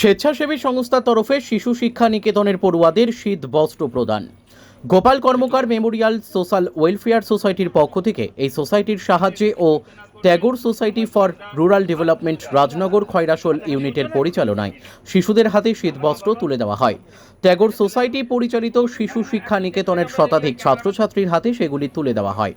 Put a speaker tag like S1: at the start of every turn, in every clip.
S1: স্বেচ্ছাসেবী সংস্থার তরফে শিশু শিক্ষা নিকেতনের পড়ুয়াদের শীত বস্ত্র প্রদান। Gopal Karmakar memorial social welfare সোসাইটির পক্ষ থেকে এই সোসাইটির সাহায্যে ও Tagore society for rural development Rajnagar Khayrasol ইউনিটের পরিচালনায় শিশুদের হাতে শীতবস্ত্র তুলে দেওয়া হয়। ট্যাগোর সোসাইটি পরিচালিত শিশু শিক্ষা নিকেতনের শতাধিক ছাত্রছাত্রীর হাতে সেগুলি তুলে দেওয়া হয়।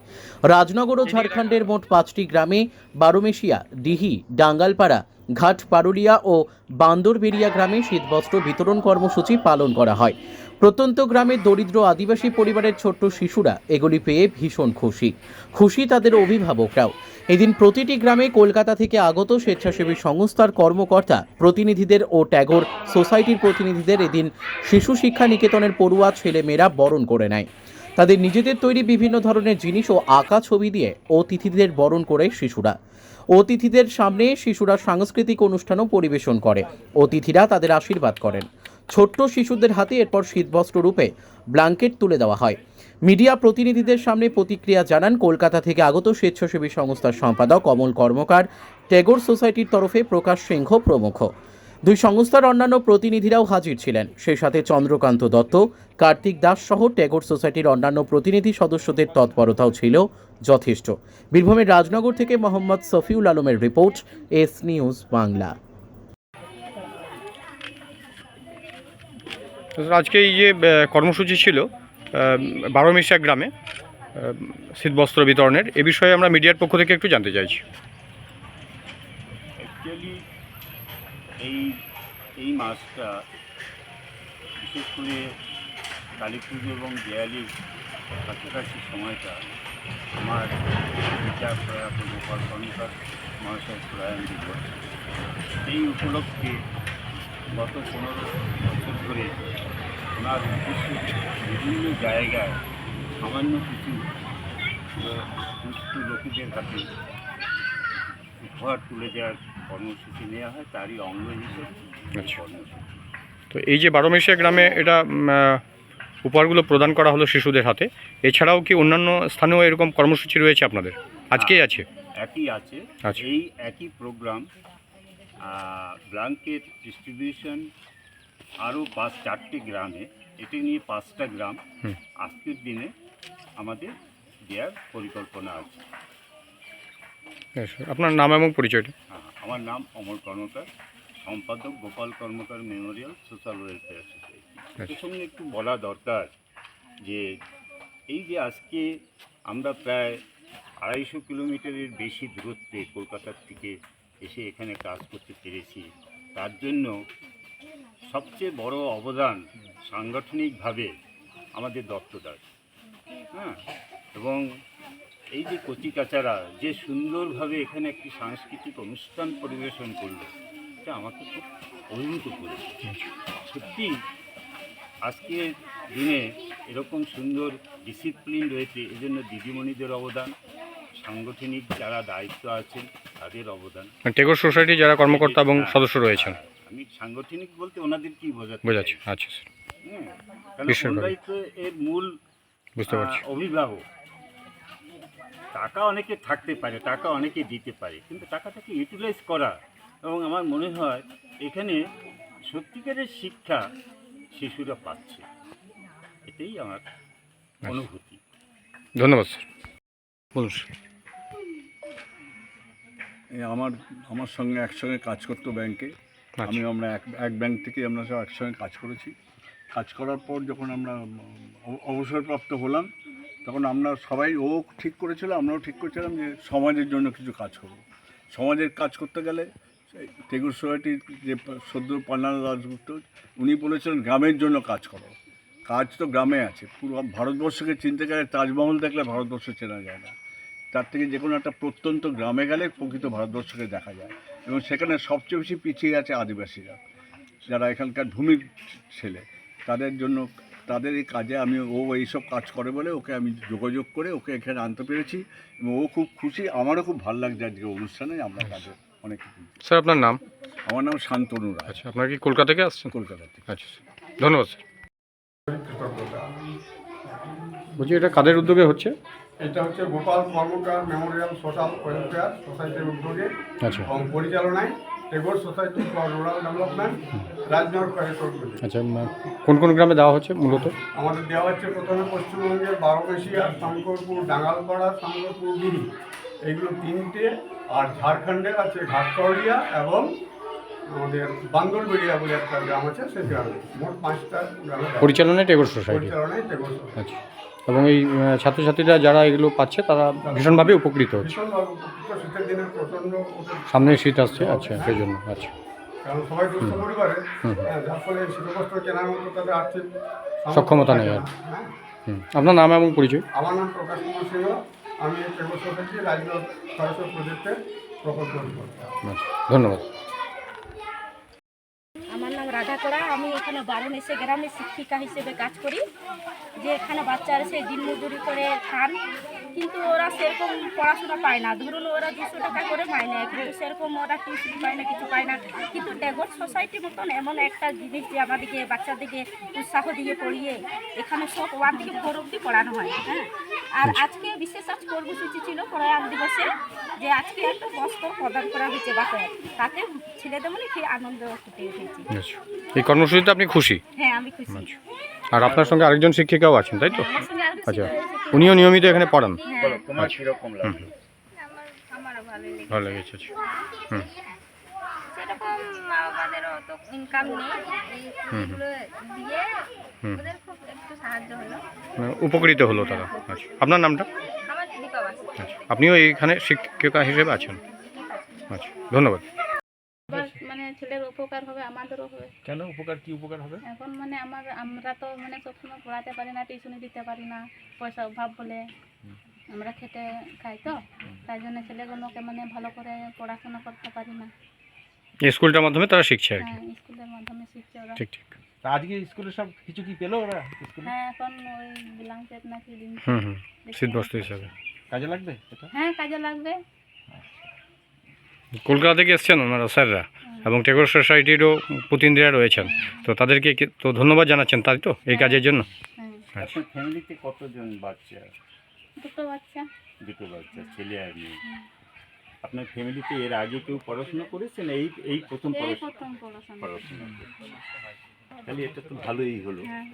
S1: রাজনগর ও ঝাড়খণ্ডের মোট পাঁচটি গ্রামে বারোমেশিয়া ডিহি ডাঙ্গালপাড়া ঘাট পারুলিয়া ও বান্দরবেরিয়া গ্রামে শীতবস্ত্র বিতরণ কর্মসূচি পালন করা হয়। প্রত্যন্ত গ্রামের দরিদ্র আদিবাসী পরিবারের ছোট্ট শিশুরা এগুলি পেয়ে ভীষণ খুশি। খুশি তাদের অভিভাবকরাও। এদিন প্রতিটি গ্রামে কলকাতা থেকে আগত স্বেচ্ছাসেবী সংস্থার কর্মকর্তা, প্রতিনিধিদের ও ট্যাগোর সোসাইটির প্রতিনিধিদের এদিন শিশু শিক্ষা নিকেতনের পড়ুয়া ছেলেমেয়েরা বরণ করে নেয়। তাদের নিজেদের তৈরি বিভিন্ন ধরনের জিনিস ও আঁকা ছবি দিয়ে অতিথিদের বরণ করে শিশুরা। অতিথিদের সামনে শিশুরা সাংস্কৃতিক অনুষ্ঠানও পরিবেশন করে। অতিথিরা তাদের আশীর্বাদ করেন। ছোট্ট শিশুদের হাতে এরপর শীতবস্ত্র রূপে ব্ল্যাঙ্কেট তুলে দেওয়া হয়। মিডিয়া প্রতিনিধিদের সামনে প্রতিক্রিয়া জানান কলকাতা থেকে আগত স্বেচ্ছাসেবী সংস্থার সম্পাদক, অমল কর্মকার, টেগোর সোসাইটির তরফে প্রকাশ সিংহ প্রমুখ। দুই সংস্থার অন্যান্য প্রতিনিধিরাও হাজির ছিলেন। সেই সাথে চন্দ্রকান্ত দত্ত কার্তিক দাস সহ ট্যাগোর সোসাইটির অন্যান্য প্রতিনিধি সদস্যদের তৎপরতাও ছিল যথেষ্ট। বীরভূমের রাজনগর থেকে মোহাম্মদ সফিউল আলমের রিপোর্ট এস নিউজ বাংলা।
S2: আজকে এই যে কর্মসূচি ছিল বারোমিশা গ্রামে শীতবস্ত্র বিতরণের এ বিষয়ে আমরা মিডিয়ার পক্ষ থেকে একটু জানতে চাইছি।
S3: এই এই মাসটা বিশেষ করে কালী পুজো এবং দেয়ালির কাছাকাছি সময়টা, আমার পিতা প্রয়াত গোপাল কর্মকার মহাশয় প্রয়াণ দিবস এই উপলক্ষে গত পনেরো বছর ধরে ওনার উদ্দেশ্যে বিভিন্ন জায়গায় সামান্য কিছু দুস্থ লোকেদের হাতে উপহার তুলে দেওয়ার কর্মসূচি নেওয়া হয় তারই অঙ্গ হিসেবে
S2: আচ্ছা। তো এই যে বারোমিশা গ্রামে এটা উপহারগুলো প্রদান করা হলো শিশুদের হাতে এছাড়াও কি অন্যান্য স্থানেও এরকম কর্মসূচি রয়েছে আপনাদের? আজকেই আছে।
S3: একই আছে।
S2: আচ্ছা।
S3: এই একই প্রোগ্রাম ব্ল্যাঙ্কেট ডিস্ট্রিবিউশন আরও পাঁচ চারটে গ্রামে এটি নিয়ে পাঁচটা গ্রাম আজকের দিনে আমাদের দেওয়ার পরিকল্পনা আছে।
S2: হ্যাঁ, আপনার নাম এবং পরিচয়টা?
S3: হ্যাঁ, আমার নাম অমর কর্মকার সম্পাদক Gopal Karmakar memorial social welfare society. সঙ্গে একটু বলা দরকার যে এই যে আজকে আমরা প্রায় আড়াইশো কিলোমিটারের বেশি দূরত্বে কলকাতার থেকে এসে এখানে কাজ করতে পেরেছি তার জন্য সবচেয়ে বড় অবদান সাংগঠনিকভাবে আমাদের দত্তদাস। হ্যাঁ? এবং এই যে কচিকাচারা যে সুন্দরভাবে এখানে একটি সাংস্কৃতিক অনুষ্ঠান পরিবেশন করল এটা আমাকে খুব অভিভূত করেছে। সত্যি আজকের দিনে এরকম সুন্দর ডিসিপ্লিন রয়েছে এজন্য দিদিমণিদের অবদান সাংগঠনিক যারা দায়িত্ব আছেন তাদের অবদান।
S2: টেগোর সোসাইটি যারা কর্মকর্তা এবং
S3: হ্যাঁ,
S2: সদস্য রয়েছেন।
S3: আমি সাংগঠনিক বলতে ওনাদের কি বোঝাতে
S2: বোঝাচ্ছি আচ্ছা স্যার।
S3: হ্যাঁ, এর মূল
S2: বুঝতে পারছি।
S3: অভিভাবক। টাকা অনেকে থাকতে পারে টাকা অনেকে দিতে পারে কিন্তু টাকাটাকে ইউটিলাইজ করা এবং আমার মনে হয় এখানে সত্যিকারের শিক্ষা শিশুরা পাচ্ছে। এটাই আমার অনুভূতি।
S2: ধন্যবাদ স্যার। বলুন
S4: আমার আমার সঙ্গে একসঙ্গে কাজ করতো ব্যাংকে
S2: আচ্ছা।
S4: আমি আমরা এক এক ব্যাংক থেকে আমরা সব একসঙ্গে কাজ করেছি। কাজ করার পর যখন আমরা অবসরপ্রাপ্ত হলাম তখন আমরা সবাই, ও ঠিক করেছিল, আমরাও ঠিক করেছিলাম যে সমাজের জন্য কিছু কাজ করব। সমাজের কাজ করতে গেলে টেগুর সোসাইটির যে সদ্য পান্নাল দাসগুপ্ত উনি বলেছিলেন, গ্রামের জন্য কাজ করো। কাজ তো গ্রামে আছে। পুরো ভারতবর্ষকে চিনতে গেলে তাজমহল দেখলে ভারতবর্ষ চেনা যায় না। তার থেকে যে কোনো একটা প্রত্যন্ত গ্রামে গেলে প্রকৃত ভারতবর্ষকে দেখা যায়। এবং সেখানে সবচেয়ে বেশি পিছিয়ে আছে আদিবাসীরা। যারা এখানকার ভূমির ছেলে, তাদের জন্য তাদের এই কাজে আমি ও এইসব কাজ করে বলে ওকে আমি যোগাযোগ করে ওকে এখানে আনতে পেরেছি এবং ও খুব খুশি। আমারও খুব ভালো লাগছে আজকে অনুষ্ঠানে আমরা কাজে অনেক
S2: স্যার আপনার নাম?
S4: আমার নাম শান্তনু রায়।
S2: আচ্ছা আপনার কি কলকাতা থেকে আসছেন?
S4: কলকাতা থেকে।
S2: আচ্ছা ধন্যবাদ স্যার। বলছি এটা কাদের উদ্যোগে হচ্ছে?
S5: এটা হচ্ছে Gopal Karmakar memorial social welfare সোসাইটির উদ্যোগে
S2: আচ্ছা।
S5: এবং পরিচালনায় Tagore society for rural development Rajnagar
S2: আচ্ছা কোন কোন গ্রামে দেওয়া হচ্ছে মূলত?
S5: আমাদের দেওয়া হচ্ছে প্রথমে পশ্চিমবঙ্গের বারোমেশিয়া শঙ্করপুর ডাঙ্গালপাড়া শঙ্করপুর গিরি এইগুলো তিনটে আর ঝাড়খণ্ডের আছে ঘাটকরিয়া এবং আমাদের বান্দরবেড়িয়া বলে একটা গ্রাম আছে সেই গ্রামে মোট পাঁচটা গ্রামে
S2: পরিচালনায় টেগোর সোসাইটি
S5: পরিচালনায় টেগোর সোসাইটি
S2: আচ্ছা। এবং এই ছাত্রছাত্রীরা যারা এগুলো পাচ্ছে তারা ভীষণভাবে উপকৃত হচ্ছে। সামনে শীত আসছে আচ্ছা সেই জন্য আচ্ছা সক্ষমতা নেই আর।
S5: হ্যাঁ।
S2: হুম। আপনার নাম এবং পরিচয়?
S5: আমার নাম প্রকাশ কুমার সিংহ। আমি প্রকল্প
S2: আচ্ছা ধন্যবাদ
S6: আমার নাম রাধা করা আমি এখানে বারণ এসে গ্রামে শিক্ষিকা হিসেবে কাজ করি, যে এখানে বাচ্চারা সে দিনমজুরি করে খান। কিন্তু ওরা সেরকম পড়াশোনা পায় না। ধরুন ওরা দুশো টাকা করে মাইনে, কিন্তু সেরকম ওরা টিউশন পায় না, কিছু পায় না। কিন্তু ট্যাগর সোসাইটি মতন এমন একটা জিনিস যে আমাদেরকে বাচ্চাদেরকে উৎসাহ দিয়ে পড়িয়ে এখানে সব ওয়ান থেকে ফোর অব্দি পড়ানো হয় হ্যাঁ? আর আজকে বিশেষ আজ কর্মসূচি ছিল প্রয়াণ দিবসে যে আজকে একটা বস্ত্র প্রদান করা হয়েছে বাচ্চা তাতে ছেলেদের মনে কি আনন্দ ফুটে উঠেছে।
S2: আচ্ছা এই কর্মসূচিতে আপনি খুশি?
S6: হ্যাঁ আমি খুশি।
S2: আচ্ছা। আর আপনার সঙ্গে আরেকজন শিক্ষিকাও আছেন তাই তো?
S6: আরও
S2: আচ্ছা। উনিও নিয়মিত এখানে পড়ান?
S3: বলো তোমার কীরকম লাগে
S6: ভালো লেগেছে।
S2: ভালো লেগেছে আচ্ছা। হুম।
S6: সেরকম মা বাবাদেরও তো ইনকাম নেই এইগুলো দিয়ে ওদের খুব একটু সাহায্য হলো।
S2: মানে উপকৃত হলো তারা। আচ্ছা আপনার নামটা?
S6: আমার দীপা বাস।
S2: আচ্ছা আপনিও এইখানে শিক্ষিকা হিসেবে আছেন? আচ্ছা ধন্যবাদ।
S6: মানে ছেলের উপকার হবে আমাদেরও হবে।
S2: কেন? উপকার কি উপকার হবে?
S6: এখন মানে আমার আমরা তো মানে সবসময় পড়াতে পারি না টিউশনি দিতে পারি না পয়সা অভাব বলে। আমরা খেটে খাই তো তাই জন্য ছেলেগুলোকে মানে ভালো করে পড়াশোনা করতে পারি না।
S2: স্কুলটার মাধ্যমে তারা শিখছে আর কি।
S6: হ্যাঁ স্কুলের মাধ্যমে শিখছে ওরা।
S2: ঠিক ঠিক।
S7: তা আজকে স্কুলে সব কিছু কি পেল ওরা স্কুলে?
S6: হ্যাঁ এখন ওই নাকি দিন
S2: হুম হুম। শীতবস্ত্র হিসাবে।
S7: কাজে লাগবে এটা?
S6: হ্যাঁ কাজে লাগবে।
S2: কলকাতা থেকে এসছেন ওনারা স্যাররা এবং টেগোর সোসাইটিরও প্রতিনিধিরা রয়েছেন। তো তাদেরকে কি- তো ধন্যবাদ জানাচ্ছেন তাই তো? এই কাজের জন্য?
S6: হ্যাঁ
S2: আচ্ছা।
S3: আপনার ফ্যামিলিতে কতজন বাচ্চা?
S6: দুটো বাচ্চা।
S3: দুটো বাচ্চা ছেলে আর মেয়ে। আপনার ফ্যামিলিতে এর আগে কেউ পড়াশোনা করেছেন এই এই প্রথম পড়াশোনা?
S6: পড়াশোনা।
S3: খালি তাহলে এটা তো ভালোই হলো।
S6: হ্যাঁ।